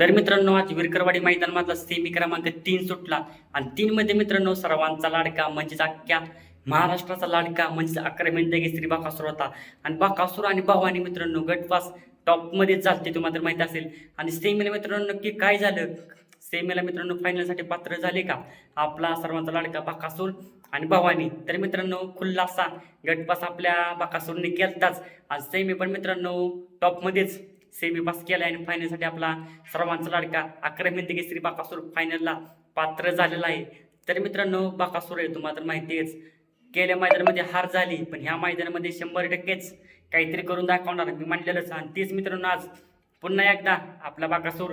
तर मित्रांनो आज विरकरवाडी मैदानामधला सेमी क्रमांक तीन सुटला. आणि तीन मध्ये मित्रांनो सर्वांचा लाडका म्हणजेच अख्ख्या महाराष्ट्राचा लाडका म्हणजेच अकरा मिनिटं श्री बाकासूर होता. आणि बाकासूर आणि भावानी मित्रांनो गटपास टॉपमध्येच चालते तुम्हाला तर माहिती असेल. आणि सेमीला मित्रांनो नक्की काय झालं? सेमीला मित्रांनो फायनलसाठी पात्र झाले का? आपला सर्वांचा लाडका बाकासूर आणि भवानी. तर मित्रांनो खुल्लासा गटपास आपल्या बाकासूरने केलताच. आज सेमी पण मित्रांनो टॉपमध्येच सेमी पास केला आणि फायनलसाठी आपला सर्वांचा लाडका अकरा मिनिटे श्री बाकासूर फायनलला पात्र झालेला आहे. तर मित्रांनो बाकासूर आहे तुम्हाला तर माहिती आहेच. गेल्या मैदानामध्ये हार झाली पण ह्या मैदानामध्ये शंभर टक्केच काहीतरी करून दाखवणार मी म्हणलेलंच आणि तीच मित्रांनो आज पुन्हा एकदा आपला बाकासूर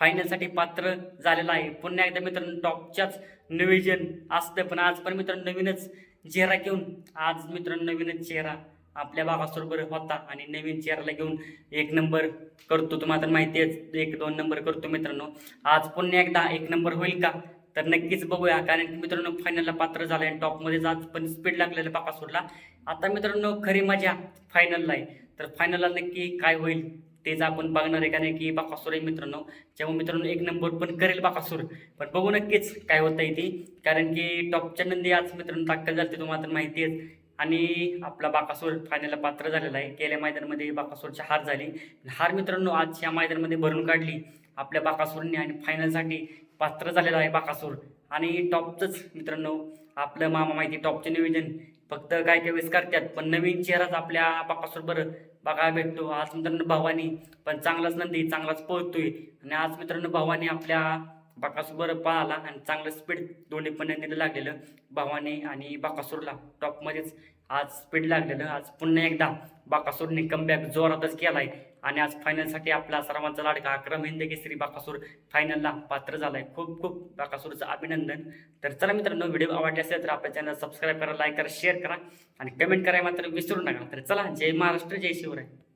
फायनलसाठी पात्र झालेला आहे. पुन्हा एकदा मित्रांनो टॉपच्याच नियोजन असतं पण आज पण मित्रांनो नवीनच चेहरा घेऊन आज मित्रांनो नवीनच चेहरा आपल्या बागासोबत होता आणि नवीन चेहऱ्याला घेऊन एक नंबर करतो. तुम्हाला तर माहिती आहे एक दोन नंबर करतो मित्रांनो. आज पुन्हा एकदा एक नंबर होईल का? तर नक्कीच बघूया. कारण की मित्रांनो फायनलला पात्र झालं आणि टॉपमध्ये आज पण स्पीड लागलेलं बाकासूरला. आता मित्रांनो खरी मजा फायनलला आहे. तर फायनलला नक्की काय होईल तेच आपण बघणार आहे. कारण की बाकासूर आहे मित्रांनो. जेव्हा मित्रांनो एक नंबर पण करेल बाकासूर. पण बघू नक्कीच काय होतं आहे ती. कारण की टॉपच्या नंदी आज मित्रांनो दाखल झाली तुम्हाला तर माहिती आहे आणि आपला बाकासूर फायनलला पात्र झालेला आहे. गेल्या मैदानामध्ये बाकासोरची हार झाली. हार मित्रांनो आज या मैदानामध्ये भरून काढली. आपल्या बाकासूरने आणि फायनलसाठी पात्र झालेला आहे बाकासूर. आणि टॉपचंच मित्रांनो आपलं मामा माहिती टॉपचे नियोजन फक्त काय काय वेळेस करतात पण नवीन चेहराच आपल्या बाकासूर बरं बघायला भेटतो. आज मित्रांनो भवानी. पण चांगलाच नंदी चांगलाच पळतोय. आणि आज मित्रांनो भवानी आपल्या बाकासूर पळाला आणि चांगलं स्पीड दोन्ही पण नंदीला लागलेलं. भावानी आणि बाकासूरला टॉपमध्येच आज स्पीड लागलेलं. आज पुन्हा एकदा बाकासूरने कमबॅक जोरातच केलाय. आणि आज फायनलसाठी आपला सर्वांचा लाडका अक्रम हिंद केसरी बाकासूर फायनलला पात्र झालाय. खूप खूप बाकासूरचं अभिनंदन. तर चला मित्रांनो व्हिडिओ आवडले असेल तर आपल्या चॅनल सबस्क्राईब करा लाईक करा शेअर करा आणि कमेंट करायला मात्र विसरू नका. तर चला जय महाराष्ट्र जय शिवराय.